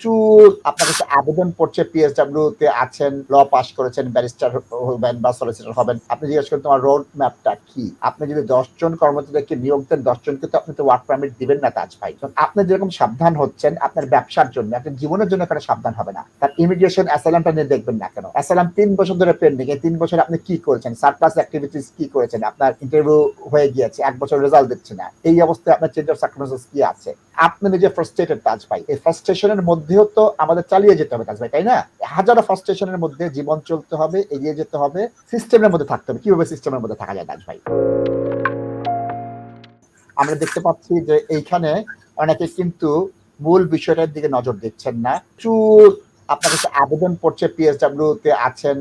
প্রচুর আপনার কাছে আবেদন পড়ছে পিএসডাব্লিউ তে আছেন, ল পাস করেছেন ব্যারিস্টার হবেন বা হবেন। আপনি জিজ্ঞেস করেন তোমার রোড ম্যাপটা কি? আপনি যদি দশজন কর্মচারীকে নিয়োগ দেন দশজনকে তো আপনি তো ওয়ার্ক পারমিট দিবেন না তাজ ভাই। আপনি যেরকম সাবধান হচ্ছেন আপনার ব্যবসার জন্য, আপনার জীবনের জন্য এখানে সাবধান হবে না। তার ইমিগ্রেশন অ্যাসাইলামটা নিয়ে দেখবেন না কেন? অ্যাসাইলাম তিন বছর ধরে পেন্ডিং এই তিন বছর আপনি কি করেছেন? সারপ্লাস অ্যাক্টিভিটিস কি করেছেন? আপনার ইন্টারভিউ হয়ে গিয়েছে, এক বছর রেজাল্ট দিচ্ছে না। এই অবস্থায় আপনার চেঞ্জ অফ সার্কামস্টেন্স কি আছে? আপনি নিজে ফ্রাস্ট্রেটেড তাজ ভাই এই ফ্রাস্ট্রেশনের মধ্যেও তো আমাদের চালিয়ে যেতে হবে তাজ ভাই, তাই না? হাজারো ফ্রাস্ট্রেশনের মধ্যে জীবন চলতে হবে, এগিয়ে যেতে হবে সিস্টেমের মধ্যে থাকতে হবে। কীভাবে সিস্টেমের মধ্যে থাকা যায় তাজ ভাই? আমরা দেখতে পাচ্ছি যে এইখানে অনেকে কিন্তু মূল বিষয়টার দিকে নজর দিচ্ছেন না। প্রচুর আপনার কাছে আবেদন পড়ছে পিএসডাব্লিউ তে আছেন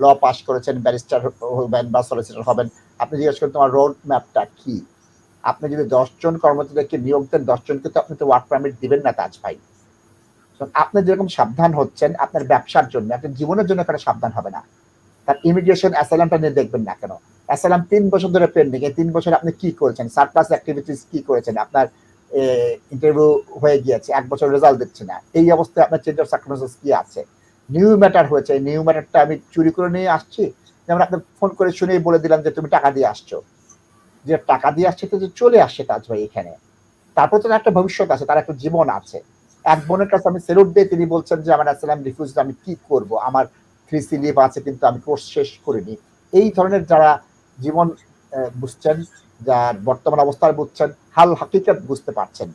ল পাস করেছেন ব্যারিস্টার হবেন বা সলিসিটর হবেন। আপনি জিজ্ঞেস করেন, তোমার রোড ম্যাপটা কি? আপনি যদি দশজন কর্মচারীকে নিয়োগ দেন দশজনকে তো আপনি তো ওয়ার্ক পারমিট দিবেন না তাজ ভাই। আপনি যেরকম সাবধান হচ্ছেন, আপনার ব্যবসার জন্য, আপনার জীবনের জন্য এখানে সাবধান হবে না। তার ইমিগ্রেশন অ্যাসাইলামটা নিয়ে দেখবেন না কেন? অ্যাসাইলাম তিন বছর ধরে পেন্ডিং এই তিন বছর আপনি কি করেছেন? সারপ্লাস অ্যাক্টিভিটিস কি করেছেন? আপনার ইন্টারভিউ হয়ে গিয়েছে, এক বছর রেজাল্ট দিচ্ছে না। এই অবস্থায় আপনার চেঞ্জ অফ সার্কামস্টেন্স কি আছে? নিউ ম্যাটার হয়েছে নিউ ম্যাটারটা আমি চুরি করে নিয়ে আসছি। যেমন আপনি ফোন করে শুনেই বলে দিলাম যে, তুমি টাকা দিয়ে আসছো। যে টাকা দিয়ে আসছে যে চলে আসছে তাজ ভাই এখানে। তারপর তো একটা ভবিষ্যৎ আছে, তার একটা জীবন আছে। এক বোনের কাছে আমি সেলুট দিয়ে তিনি বলছেন যে, আমার রিফিউজ, আমি কি করব? আমার থ্রি সি লিভ আছে, কিন্তু আমি কোর্স শেষ করিনি। এই ধরনের যারা জীবন বুঝছেন, যার বর্তমান অবস্থা বুঝছেন, হাল হাকিকত বুঝতে পারছেন।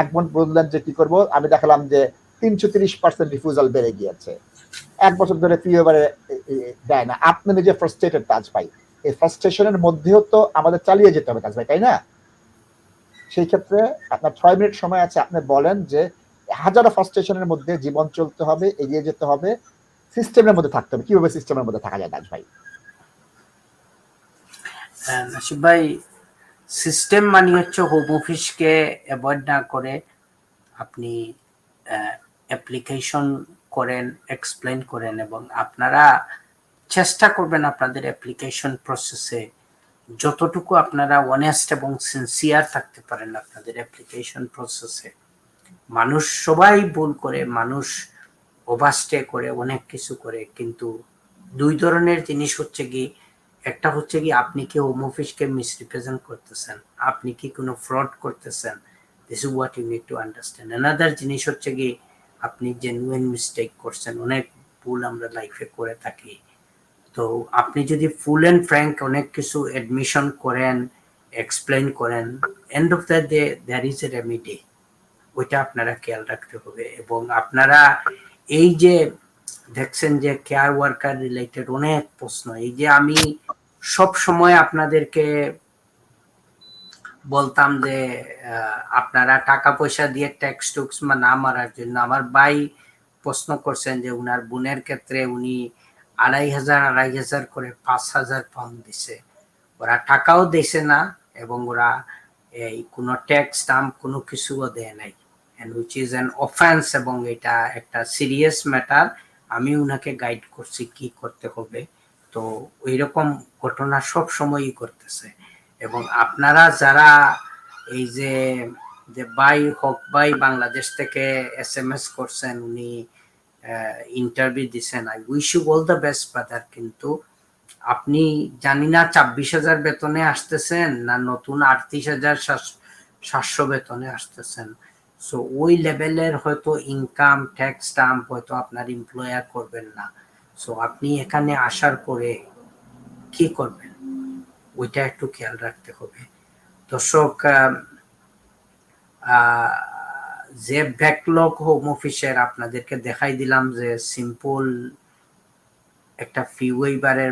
এক বোন বললেন যে, কি করব? আমি দেখালাম যে, তিনশো তিরিশ পার্সেন্ট রিফিউজাল বেড়ে গিয়েছে। এক বছর ধরে ফি এবারে দেয় না। আপনি নিজে ফ্রাস্ট্রেটেড তাজ ভাই। এই ফ্রাস্ট্রেশনের মধ্যেও তো আমাদের চালিয়ে যেতে হবে তাজ ভাই, তাই না? সেই ক্ষেত্রে আপনার ছয় মিনিট সময় আছে, আপনি বলেন যে হাজারো ফ্রাস্ট্রেশনের মধ্যে জীবন চলতে হবে, এগিয়ে যেতে হবে সিস্টেমের মধ্যে থাকতে হবে। কীভাবে সিস্টেমের মধ্যে থাকা যায় তাজ ভাই? নাসিব ভাই সিস্টেম মানে হচ্ছে হোম অফিসকে অ্যাভয়েড না করে আপনি অ্যাপ্লিকেশন করেন এক্সপ্লেন করেন এবং আপনারা চেষ্টা করবেন আপনাদের অ্যাপ্লিকেশন প্রসেসে যতটুকু আপনারা অনেস্ট এবং সিনসিয়ার থাকতে পারেন আপনাদের অ্যাপ্লিকেশন প্রসেসে মানুষ সবাই ভুল করে, মানুষ ওভারস্টে করে, অনেক কিছু করে, কিন্তু দুই ধরনের জিনিস হচ্ছে কি, একটা হচ্ছে কি আপনি কি হোম অফিসকে মিসরিপ্রেজেন্ট করতেছেন, আপনি কি কোনো ফ্রড করতেছেন this is what you need to understand another জিনিস হচ্ছে কি, আপনি জেনুইন মিস্টেক করছেন, অনেক ভুল আমরা লাইফে করে থাকি। তো আপনি যদি ফুল অ্যান্ড ফ্র্যাঙ্ক অনেক কিছু অ্যাডমিশন করেন এক্সপ্লেন করেন end of the day there is a remedy ওইটা আপনারা খেয়াল রাখতে হবে এবং আপনারা এই যে দেখছেন যে কেয়ার ওয়ার্কার রিলেটেড অনেক প্রশ্ন, এই যে আমি সব সময় আপনাদেরকে বলতাম যে আপনারা টাকা পয়সা দিয়ে ট্যাক্স টুক্স না মারার জন্য, আমার ভাই প্রশ্ন করছেন যে উনার বোনের ক্ষেত্রে উনি আড়াই হাজার আড়াই হাজার করে পাঁচ হাজার পাউন্ড দিছে। ওরা টাকাও দিছে না এবং ওরা এই কোনো ট্যাক্স দাম কোনো কিছুও দেয় নাই। And which is an offence এবং এটা একটা সিরিয়াস ম্যাটার আমি ওনাকে গাইড করছি কি করতে হবে। তো ওই রকম ঘটনা সব সময়ই করতেছে এবং আপনারা যারা এই যে যে বাই হক বাই বাংলাদেশ থেকে এস এম এস করছেন, উনি ইন্টারভিউ দিচ্ছেন I wish you all the best brother কিন্তু আপনি জানি না ছাব্বিশ হাজার বেতনে আসতেছেন না নতুন আটত্রিশ হাজার সাতশো বেতনে আসতেছেন। সো ওই লেভেলের হয়তো ইনকাম ট্যাক্স স্টাম্প হয়তো আপনার এমপ্লয়ার করবেন না। সো আপনি এখানে আসার পরে কি করবেন? ওইটা একটু খেয়াল রাখতে হবে। দর্শক আহ, যে ব্যাকলগ হোম অফিসের আপনাদেরকে দেখাই দিলাম যে সিম্পল একটা ফি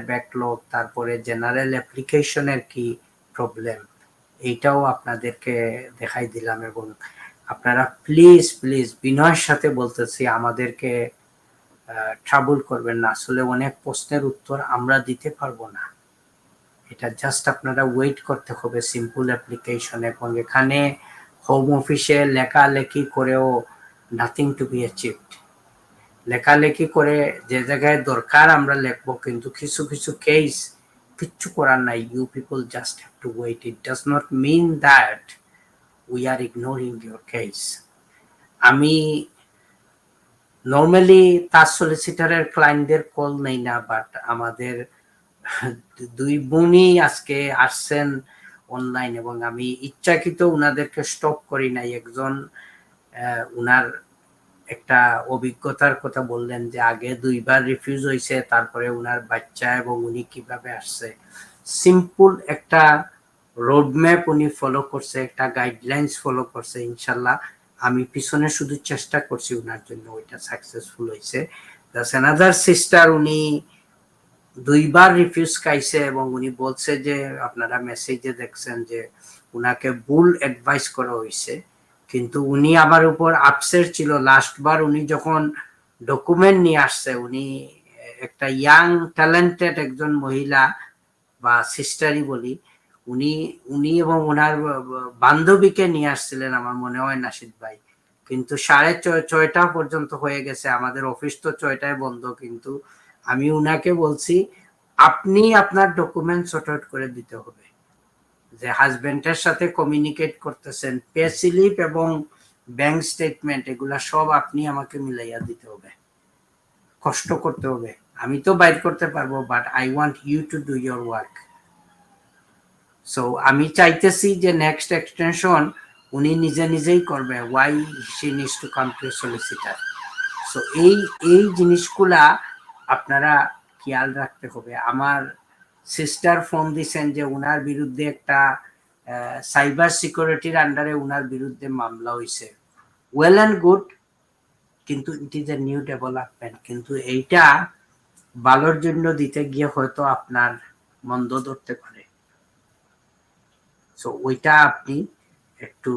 ব্যাকলগ তারপরে জেনারেল অ্যাপ্লিকেশনের কি প্রবলেম এইটাও আপনাদেরকে দেখাই দিলাম এবং আপনারা প্লিজ প্লিজ বিনয়ের সাথে বলতেছি, আমাদেরকে ট্রাবল করবেন না। আসলে অনেক প্রশ্নের উত্তর আমরা দিতে পারব না। এটা জাস্ট আপনারা ওয়েট করতে হবে সিম্পল অ্যাপ্লিকেশন এবং এখানে হোম অফিসে লেখালেখি করেও নাথিং টু বি অ্যাচিভড লেখালেখি করে যে জায়গায় দরকার আমরা লিখব, কিন্তু কিছু কিছু কেস কিচ্ছু করার নাই। You people just have to wait it does not mean that we are ignoring your case আমি নর্মালি তার সলিসিটারের ক্লায়েন্টদের কল নেই না বাট আমাদের দুই বোনই আজকে আসছেন অনলাইন এবং আমি ইচ্ছাকৃত উনাদেরকে স্টপ করি নাই। একজন উনার একটা অভিজ্ঞতার কথা বললেন যে আগে দুইবার রিফিউজ হয়েছে তারপরে উনার বাচ্চা এবং উনি কীভাবে আসছে। সিম্পল একটা রোডম্যাপ উনি ফলো করছে, একটা গাইডলাইন্স ফলো করছে, ইনশাল্লাহ আমি পিছনে শুধু চেষ্টা করছি উনার জন্য ওইটা সাকসেসফুল হয়েছে দাস অ্যানাদার সিস্টার উনি দুইবার রিফিউজ খাইছে এবং উনি বলছে যে, আপনারা মেসেজে দেখছেন যে, উনাকে ভুল অ্যাডভাইস করা হয়েছে কিন্তু উনি আমার উপর আপসেট ছিল। লাস্ট বার উনি যখন ডকুমেন্ট নিয়ে আসছে, উনি একটা ইয়াং ট্যালেন্টেড একজন মহিলা বা সিস্টারই বলি, উনি উনি এবং ওনার বান্ধবীকে নিয়ে আসছিলেন আমার মনে হয় নাসিদ ভাই। কিন্তু সাড়ে ছয়- ছয়টা পর্যন্ত হয়ে গেছে। আমাদের অফিস তো ছয়টায় বন্ধ, কিন্তু আমি উনাকে বলছি, আপনি আপনার ডকুমেন্ট সর্ট আউট করে দিতে হবে। যে হাজবেন্ডের সাথে কমিউনিকেট করতেছেন পে স্লিপ এবং ব্যাংক স্টেটমেন্ট এগুলা সব আপনি আমাকে মিলাইয়া দিতে হবে। কষ্ট করতে হবে। আমি তো বাইর করতে পারব but I want you to do your work so আমি চাইতেছি যে নেক্সট এক্সটেনশন উনি নিজে নিজেই করবে why she needs to come to solicitor so এই এই জিনিসগুলা আপনারা খেয়াল রাখতে হবে। আমার সিস্টার ফোন দিছেন যে উনার বিরুদ্ধে একটা সাইবার সিকিউরিটির আন্ডারে উনার বিরুদ্ধে মামলা হয়েছে ওয়েল অ্যান্ড গুড কিন্তু it is a new development কিন্তু এইটা ভালোর জন্য দিতে গিয়ে হয়তো আপনার মন্দ ধরতে পারে। সো ওইটা আপনি একটু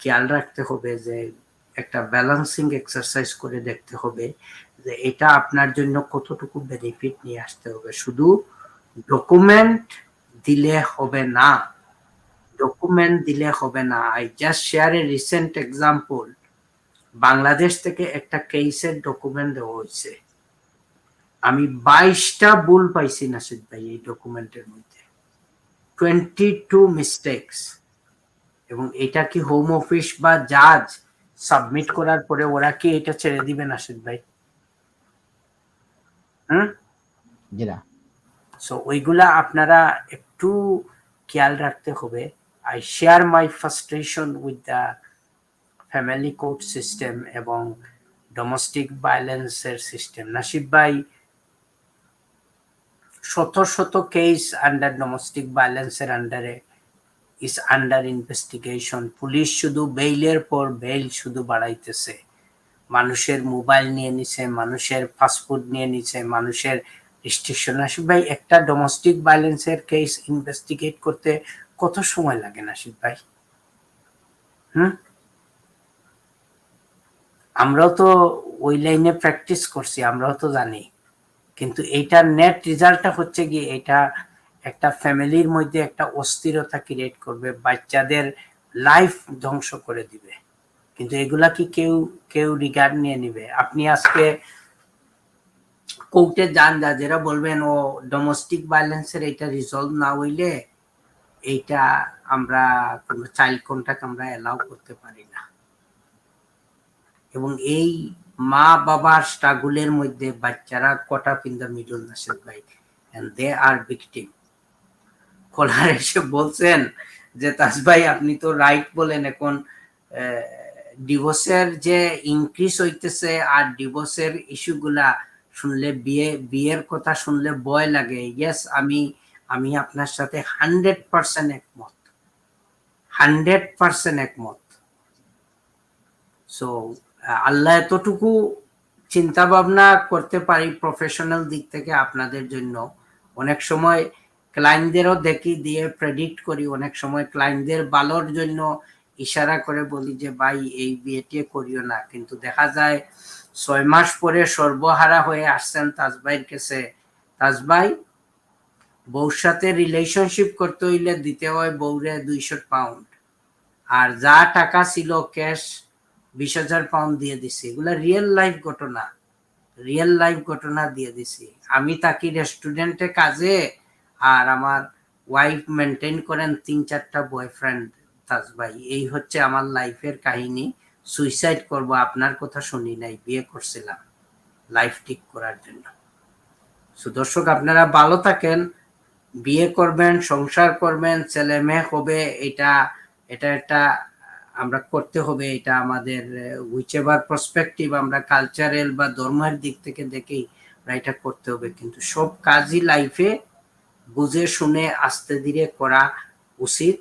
খেয়াল রাখতে হবে যে একটা ব্যালেন্সিং এক্সারসাইজ করে দেখতে হবে যে এটা আপনার জন্য কতটুকু বেনিফিট নিয়ে আসতে হবে। শুধু ডকুমেন্ট দিলে হবে না। ডকুমেন্ট দিলে হবে না। I just share a recent example Bangladesh থেকে একটা কেসের ডকুমেন্ট দেওয়া হয়েছে। আমি বাইশটা ভুল পাইছি নাসিদ ভাই এই ডকুমেন্টের মধ্যে। টোয়েন্টি টু মিস্টেক্স এবং এটা কি হোম অফিস বা জাজ সাবমিট করার পরে ওরা কি এটা ছেড়ে দিবে নাসিদ ভাই? হুম? সো ওইগুলা আপনারা একটু খেয়াল রাখতে হবে। I share my frustration with the family court system এবং ডোমেস্টিক ভায়োলেন্সের সিস্টেম নাসিব ভাই শত শত কেস আন্ডার ডোমেস্টিক ভায়োলেন্সের আন্ডারে ইজ আন্ডার ইনভেস্টিগেশন পুলিশ শুধু বেইলের পর বেইল শুধু বাড়াইতেছে। মানুষের মোবাইল নিয়ে নিছে, মানুষের ফাস্টফুড নিয়ে নিছে, মানুষের রেস্ট্রিকশন আসিফ ভাই, একটা ডোমেস্টিক ভায়োলেন্সের কেস ইনভেস্টিগেট করতে কত সময় লাগে নাসিফ ভাই? হুম? আমরাও তো ওই লাইনে প্র্যাকটিস করছি, আমরাও তো জানি। কিন্তু এইটার নেট রেজাল্টটা হচ্ছে কি এটা একটা ফ্যামিলির মধ্যে একটা অস্থিরতা ক্রিয়েট করবে, বাচ্চাদের লাইফ ধ্বংস করে দিবে। কিন্তু এগুলা কি কেউ কেউ রিগার্ড নিয়ে নিবে? আপনি আজকে কোর্টে যান যা যারা বলবেন, ও ডোমেস্টিক ভায়োলেন্সের এটা রিজলভ না হইলে এইটা আমরা কোনো চাইল্ড কন্ট্যাক্ট আমরা অ্যালাউ করতে পারি না। এবং এই মা বাবার স্ট্রাগলের মধ্যে বাচ্চারা কটা ইন দ্য মিডল নাসির ভাই and they are victim caller এসে বলছেন যে, তাজ ভাই, আপনি তো রাইট বলেন, এখন ডিভোর্সের যে ইনক্রিজ হইতেছে আর ডিভোর্সের ইস্যুগুলা শুনলে বিয়ে, বিয়ের কথা শুনলে ভয় লাগে। ইয়েস আমি আমি আপনার সাথে হান্ড্রেড পার্সেন্ট একমত। হান্ড্রেড পার্সেন্ট একমত। সো আল্লাহ এতটুকু চিন্তা ভাবনা করতে পারি প্রফেশনাল দিক থেকে আপনাদের জন্য। অনেক সময় ক্লায়েন্টদেরও দেখি, দিয়ে প্রেডিক্ট করি। অনেক সময় ক্লায়েন্টদের ভালোর জন্য ইশারা করে বলি যে, ভাই, এই বিয়েটি করিও না। কিন্তু দেখা যায়, ছয় মাস পরে সর্বহারা হয়ে আসছেন তাজভাইয়ের কাছে। তাজভাই বউর সাথে রিলেশনশিপ করতে হইলে দিতে হয় বউরে দুইশো পাউন্ড আর যা টাকা ছিল ক্যাশ বিশ হাজার পাউন্ড দিয়ে দিছি। এগুলা রিয়েল লাইফ ঘটনা। রিয়েল লাইফ ঘটনা দিয়ে দিছি। আমি তাকে রেস্টুরেন্টে কাজে আর আমার ওয়াইফ মেনটেন করেন তিন চারটা বয়ফ্রেন্ড তাজ ভাই। এই হচ্ছে আমার লাইফের কাহিনী। সুইসাইড করব, আপনার কথা শুনি নাই, বিয়ে করছিলাম লাইফ ঠিক করার জন্য। সুদর্শক আপনারা ভালো থাকেন, বিয়ে করবেন, সংসার করবেন, ছেলে মেয়ে হবে, এটা এটা একটা, আমরা করতে হবে, এটা আমাদের উইচ এভার পার্সপেক্টিভ আমরা কালচারাল বা ধর্মের দিক থেকে দেখেই আমরা এটা করতে হবে। কিন্তু সব কাজই লাইফে বুঝে শুনে আস্তে ধীরে করা উচিত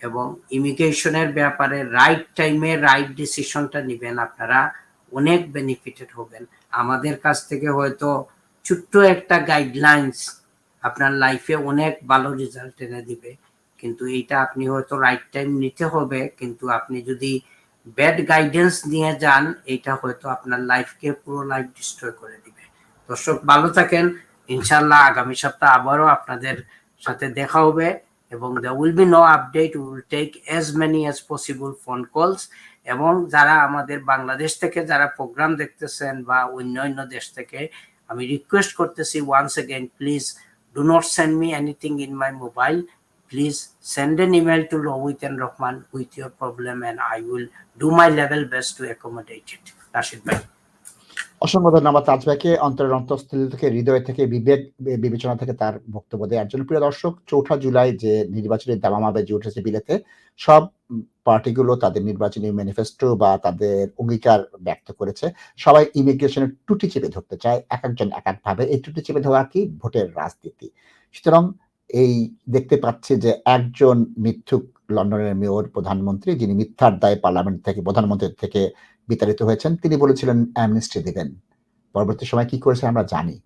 এবং ইমিগ্রেশনের ব্যাপারে রাইট টাইমে রাইট ডিসিশনটা নেবেন আপনারা। অনেক বেনিফিটেড হবেন। আমাদের কাছ থেকে হয়তো ছোট্ট একটা গাইডলাইন্স আপনার লাইফে অনেক ভালো রেজাল্ট এনে দিবে। কিন্তু এইটা আপনি হয়তো রাইট টাইম নিতে হবে। কিন্তু আপনি যদি ব্যাড গাইডেন্স নিয়ে যান এটা হয়তো আপনার লাইফকে পুরো লাইফ ডিস্ট্রয় করে দিবে। দর্শক, ভালো থাকেন। ইনশাল্লাহ আগামী সপ্তাহ আবারও আপনাদের সাথে দেখা হবে এবং the will be no update will take as many as possible phone calls এবং যারা আমাদের বাংলাদেশ থেকে যারা প্রোগ্রাম দেখতেছেন বা অন্য অন্য দেশ থেকে, আমি রিকোয়েস্ট করতেছি once again please do not send me anything in my mobile please send an email to Rohit and Rahman with your problem and I will do my level best to accommodate it. Rashid ভাই অসংখ্য ধন্যবাদ তাজ ভাইকে অন্তরের অন্তঃস্থল থেকে, হৃদয় থেকে, বিবেক বিবেচনা থেকে তার বক্তব্য দেওয়ার জন্য। প্রিয় দর্শক, চৌঠা জুলাই যে নির্বাচনী দামামা বেজে উঠেছে বিলেতে, সব পার্টিগুলো তাদের নির্বাচনী ম্যানিফেস্টো বা তাদের অঙ্গীকার ব্যক্ত করেছে। সবাই ইমিগ্রেশনের টুটি চেপে ধরতে চায়, এক একজন এক একভাবে এই টুটি চেপে ধরা কি? ভোটের রাজনীতি। সুতরাং এই দেখতে পাচ্ছি যে একজন মিথ্যুক লন্ডনের মেয়র প্রধানমন্ত্রী, যিনি মিথ্যার দায় পার্লামেন্ট থেকে প্রধানমন্ত্রীর থেকে বিতাড়িত হয়েছেন, তিনি বলেছিলেন অ্যামনিস্টি দেবেন পরবর্তী সময় কি করেছে আমরা জানি।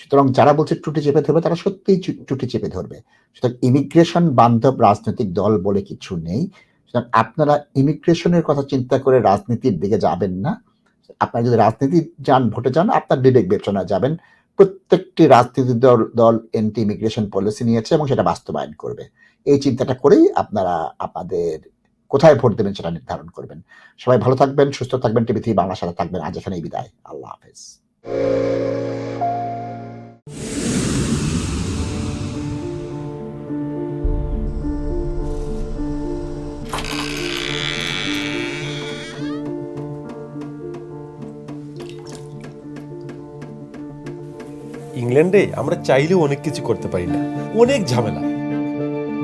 সুতরাং যারা বলছে টুটি চেপে ধরবে, তারা সত্যিই টুটি চেপে ধরবে। সুতরাং ইমিগ্রেশন বান্ধব রাজনৈতিক দল বলে কিছু নেই। সুতরাং আপনারা ইমিগ্রেশনের কথা চিন্তা করে রাজনীতির দিকে যাবেন না। আপনারা যদি রাজনীতি যান, ভোটে যান, আপনার বিবেক বিবেচনা যাবেন। প্রত্যেকটি রাজনীতি দল দল এন্টি ইমিগ্রেশন পলিসি নিয়েছে এবং সেটা বাস্তবায়ন করবে। এই চিন্তাটা করেই আপনারা, আপনাদের কোথায় ভোট দেবেন সেটা নির্ধারণ করবেন। সবাই ভালো থাকবেন, সুস্থ থাকবেন, টিভি থ্রি বাংলা সাথে থাকবেন। আজ এখানেই বিদায়। আল্লাহ হাফেজ। ইংল্যান্ডে আমরা চাইলেও অনেক কিছু করতে পারি না। অনেক ঝামেলা।